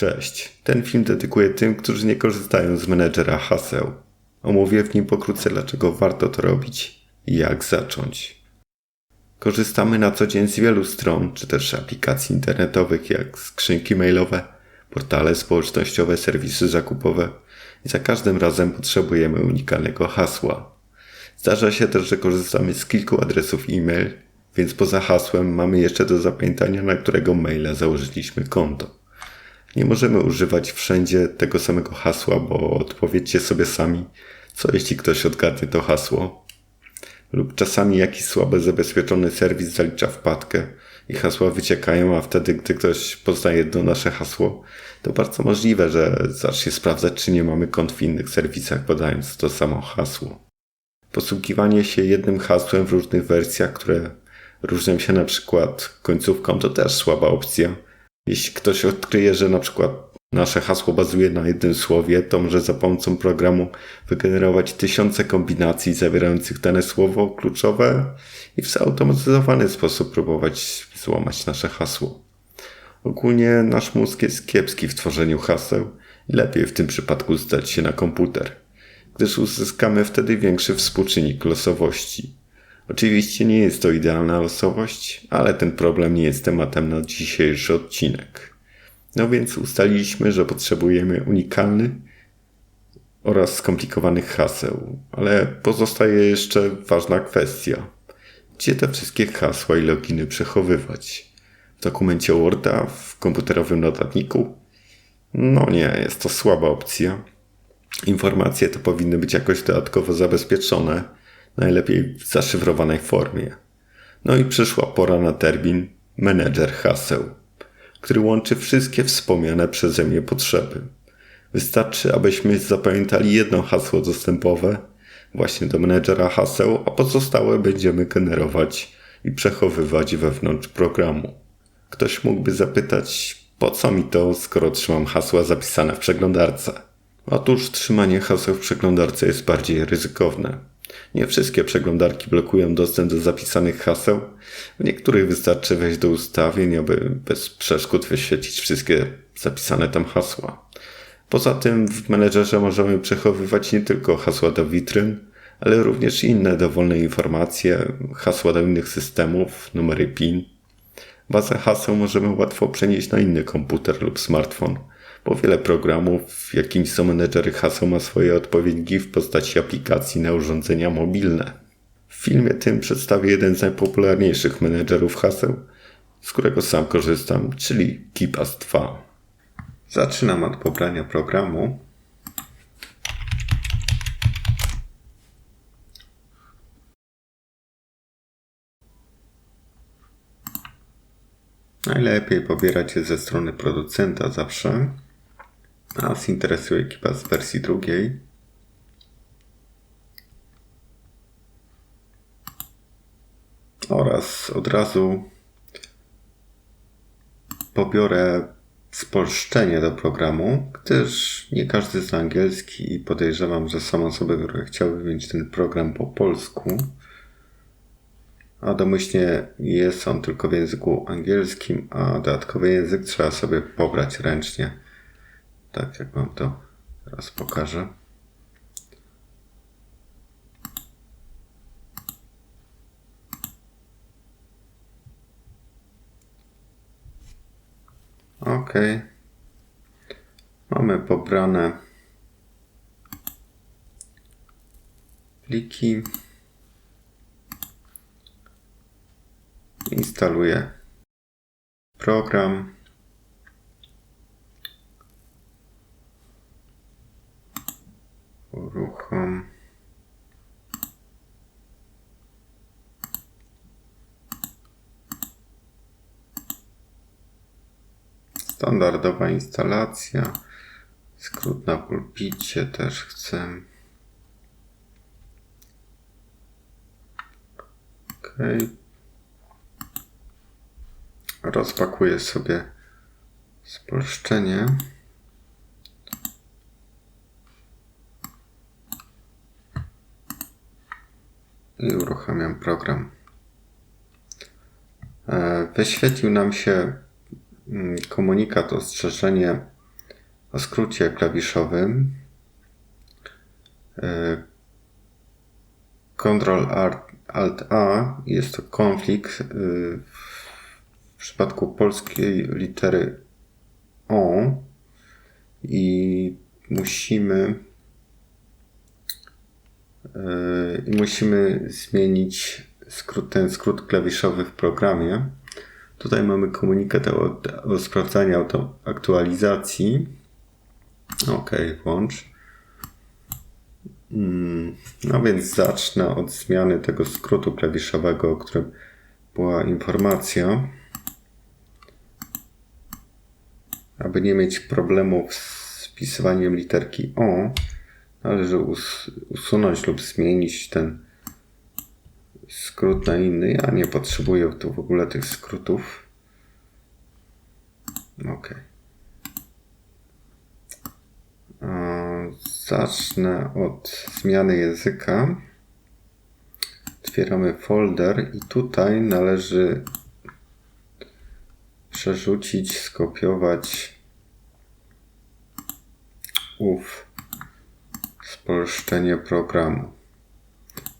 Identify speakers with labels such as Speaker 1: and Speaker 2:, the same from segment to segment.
Speaker 1: Cześć. Ten film dedykuję tym, którzy nie korzystają z menedżera haseł. Omówię w nim pokrótce, dlaczego warto to robić i jak zacząć. Korzystamy na co dzień z wielu stron, czy też aplikacji internetowych, jak skrzynki mailowe, portale społecznościowe, serwisy zakupowe i za każdym razem potrzebujemy unikalnego hasła. Zdarza się też, że korzystamy z kilku adresów e-mail, więc poza hasłem mamy jeszcze do zapamiętania, na którego maila założyliśmy konto. Nie możemy używać wszędzie tego samego hasła, bo odpowiedzcie sobie sami, co jeśli ktoś odgadnie to hasło. Lub czasami jakiś słabo zabezpieczony serwis zalicza wpadkę i hasła wyciekają, a wtedy, gdy ktoś poznaje jedno nasze hasło, to bardzo możliwe, że zacznie sprawdzać, czy nie mamy kont w innych serwisach, podając to samo hasło. Posługiwanie się jednym hasłem w różnych wersjach, które różnią się na przykład końcówką, to też słaba opcja jeśli ktoś odkryje, że na przykład nasze hasło bazuje na jednym słowie, to może za pomocą programu wygenerować tysiące kombinacji zawierających dane słowo kluczowe i w zautomatyzowany sposób próbować złamać nasze hasło. Ogólnie nasz mózg jest kiepski w tworzeniu haseł i lepiej w tym przypadku zdać się na komputer, gdyż uzyskamy wtedy większy współczynnik losowości. Oczywiście nie jest to idealna losowość, ale ten problem nie jest tematem na dzisiejszy odcinek. No więc ustaliliśmy, że potrzebujemy unikalny oraz skomplikowanych haseł, ale pozostaje jeszcze ważna kwestia. Gdzie te wszystkie hasła i loginy przechowywać? W dokumencie Worda, w komputerowym notatniku? No nie, jest to słaba opcja. Informacje te powinny być jakoś dodatkowo zabezpieczone, najlepiej w zaszyfrowanej formie. No i przyszła pora na termin menedżer haseł, który łączy wszystkie wspomniane przeze mnie potrzeby. Wystarczy, abyśmy zapamiętali jedno hasło dostępowe właśnie do menedżera haseł, a pozostałe będziemy generować i przechowywać wewnątrz programu. Ktoś mógłby zapytać, po co mi to, skoro trzymam hasła zapisane w przeglądarce? Otóż trzymanie haseł w przeglądarce jest bardziej ryzykowne. Nie wszystkie przeglądarki blokują dostęp do zapisanych haseł. W niektórych wystarczy wejść do ustawień, aby bez przeszkód wyświetlić wszystkie zapisane tam hasła. Poza tym w menedżerze możemy przechowywać nie tylko hasła do witryn, ale również inne dowolne informacje, hasła do innych systemów, numery PIN. Bazę haseł możemy łatwo przenieść na inny komputer lub smartfon – bo wiele programów, jakimi są menedżery haseł, ma swoje odpowiedniki w postaci aplikacji na urządzenia mobilne. W filmie tym przedstawię jeden z najpopularniejszych menedżerów haseł, z którego sam korzystam, czyli KeePass 2. Zaczynam od pobrania programu. Najlepiej pobierać je ze strony producenta zawsze. Nas interesuje ekipa z wersji drugiej. Oraz od razu pobiorę spolszczenie do programu, gdyż nie każdy zna angielski i podejrzewam, że są osoby, które chciały mieć ten program po polsku, a domyślnie jest on tylko w języku angielskim, a dodatkowy język trzeba sobie pobrać ręcznie tak jak wam to teraz pokażę. Ok. Mamy pobrane pliki. Instaluję program. Uruchom. Standardowa instalacja. Skrót na pulpicie też chcę. OK. Rozpakuję sobie spolszczenie. I uruchamiam program. E, wyświetlił nam się mm, komunikat, ostrzeżenie o skrócie klawiszowym. E, Ctrl Alt A jest to konflikt e, w przypadku polskiej litery O i musimy i musimy zmienić skrót, ten skrót klawiszowy w programie. Tutaj mamy komunikat o, o sprawdzaniu auto, aktualizacji. OK, włącz. Mm, no więc zacznę od zmiany tego skrótu klawiszowego, o którym była informacja. Aby nie mieć problemów z wpisywaniem literki O, należy us usunąć lub zmienić ten skrót na inny. Ja nie potrzebuję tu w ogóle tych skrótów. Ok. Zacznę od zmiany języka. Otwieramy folder i tutaj należy przerzucić, skopiować ów spolszczenie programu.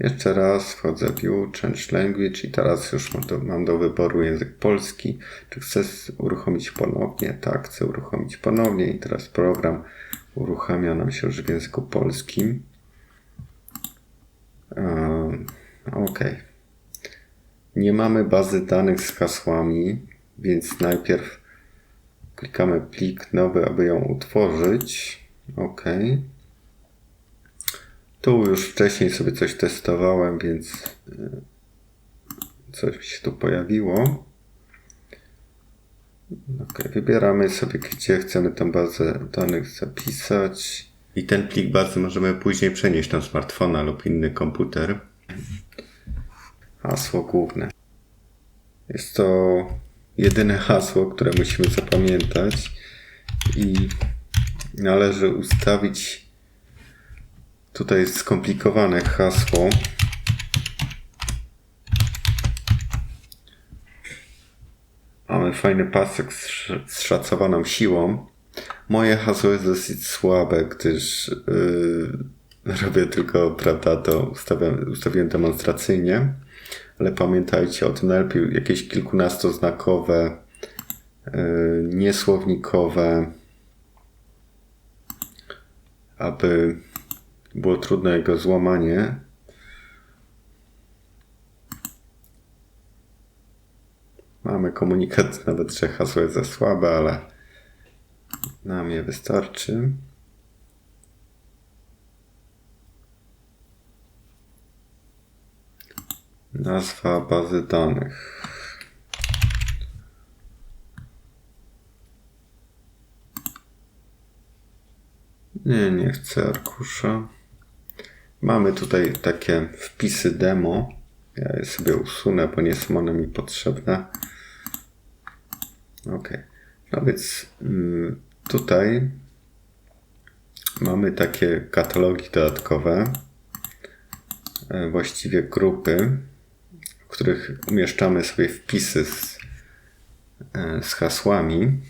Speaker 1: Jeszcze raz wchodzę w View, Change Language i teraz już mam do, wyboru język polski. Czy chcę uruchomić ponownie? Tak, chcę uruchomić ponownie i teraz program uruchamia nam się już w języku polskim. ok. Nie mamy bazy danych z hasłami, więc najpierw klikamy plik nowy, aby ją utworzyć. OK. Tu już wcześniej sobie coś testowałem, więc e, coś się tu pojawiło. Ok, wybieramy sobie, gdzie chcemy tę bazę danych zapisać. I ten plik bazy możemy później przenieść na smartfona lub inny komputer. Hasło główne. Jest to jedyne hasło, które musimy zapamiętać i należy ustawić Tutaj jest skomplikowane hasło. Mamy fajny pasek z, z szacowaną siłą. Moje hasło jest dosyć słabe, gdyż yy, robię tylko, prawda, to ustawiam, ustawiłem demonstracyjnie, ale pamiętajcie o tym najlepiej jakieś kilkunastoznakowe, yy, niesłownikowe, aby było trudne jego złamanie. Mamy komunikat, nawet że hasło jest za słabe, ale nam je wystarczy. Nazwa bazy danych. Nie, nie chcę arkusza. Mamy tutaj takie wpisy demo. Ja je sobie usunę, bo nie są one mi potrzebne. Ok. No więc mm, tutaj mamy takie katalogi dodatkowe, e, właściwie grupy, w których umieszczamy sobie wpisy z, e, z hasłami.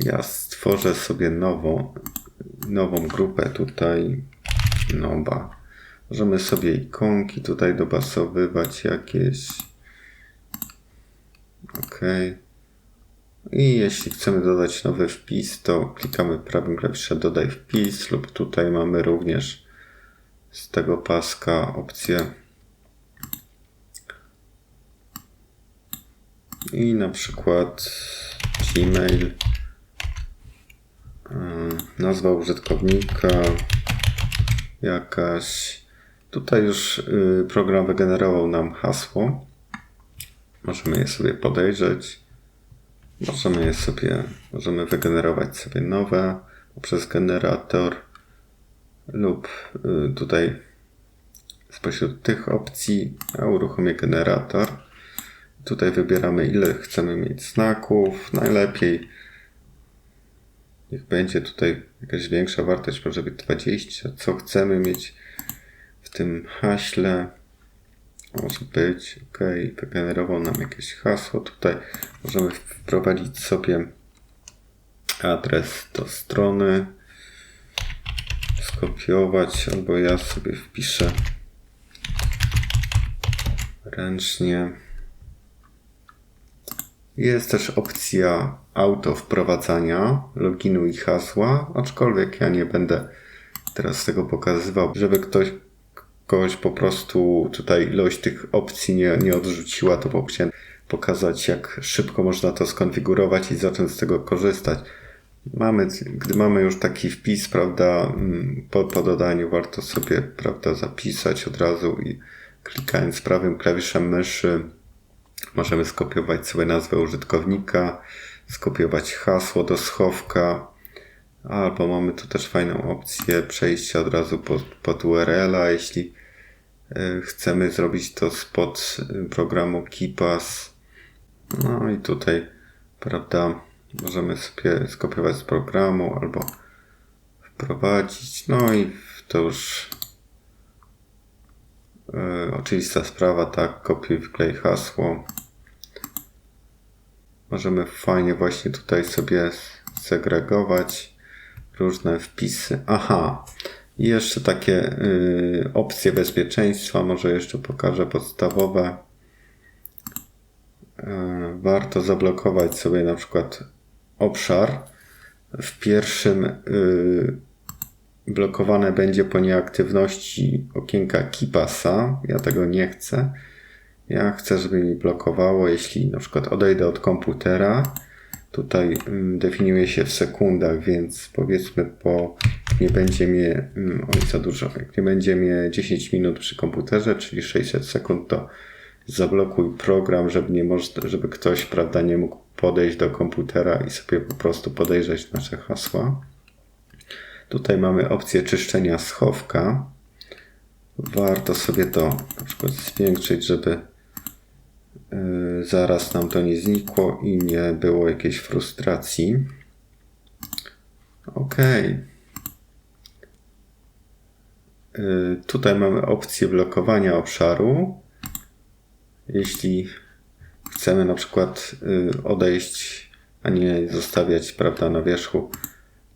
Speaker 1: Ja stworzę sobie nową, nową grupę tutaj. Nowa. Możemy sobie ikonki tutaj dobasowywać jakieś. OK. I jeśli chcemy dodać nowy wpis, to klikamy prawym klawiszem dodaj wpis lub tutaj mamy również z tego paska opcję i na przykład Gmail nazwa użytkownika jakaś. Tutaj już y, program wygenerował nam hasło. Możemy je sobie podejrzeć. Możemy je sobie, możemy wygenerować sobie nowe poprzez generator lub y, tutaj spośród tych opcji ja uruchomię generator. Tutaj wybieramy ile chcemy mieć znaków. Najlepiej Niech będzie tutaj jakaś większa wartość, może być 20. Co chcemy mieć w tym haśle? Może być, ok, wygenerował nam jakieś hasło. Tutaj Możemy wprowadzić sobie adres do strony, skopiować, albo ja sobie wpiszę ręcznie. Jest też opcja auto wprowadzania loginu i hasła, aczkolwiek ja nie będę teraz tego pokazywał, żeby ktoś kogoś po prostu tutaj ilość tych opcji nie, nie odrzuciła, to po chciałem pokazać, jak szybko można to skonfigurować i zacząć z tego korzystać. Mamy, gdy mamy już taki wpis, prawda, mm, po, po dodaniu warto sobie, prawda, zapisać od razu i klikając prawym klawiszem myszy możemy skopiować sobie nazwę użytkownika, skopiować hasło do schowka, albo mamy tu też fajną opcję przejścia od razu pod, pod URL-a, jeśli e, chcemy zrobić to spod programu KeePass. No i tutaj, prawda, możemy sobie skopiować z programu albo wprowadzić. No i to już yy, oczywista sprawa, tak, kopiuj, wklej hasło. Możemy fajnie właśnie tutaj sobie segregować różne wpisy. Aha, i jeszcze takie yy, opcje bezpieczeństwa, może jeszcze pokażę podstawowe. Yy, warto zablokować sobie na przykład obszar. W pierwszym yy, blokowane będzie po nieaktywności okienka Kipasa. Ja tego nie chcę. Ja chcę, żeby mi blokowało, jeśli na przykład odejdę od komputera. Tutaj mm, definiuje się w sekundach, więc powiedzmy po nie będzie mnie, mm, oj za dużo, jak nie będzie mnie 10 minut przy komputerze, czyli 600 sekund, to zablokuj program, żeby, nie moż, żeby ktoś prawda, nie mógł podejść do komputera i sobie po prostu podejrzeć nasze hasła. Tutaj mamy opcję czyszczenia schowka. Warto sobie to na przykład zwiększyć, żeby zaraz nam to nie znikło i nie było jakiejś frustracji. OK. Tutaj mamy opcję blokowania obszaru. Jeśli chcemy na przykład yy, odejść, a nie zostawiać prawda, na wierzchu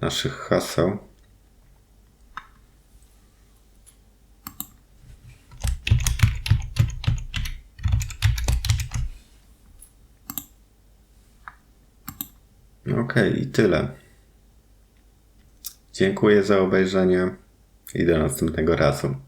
Speaker 1: naszych haseł. Ok, i tyle. Dziękuję za obejrzenie i do następnego razu.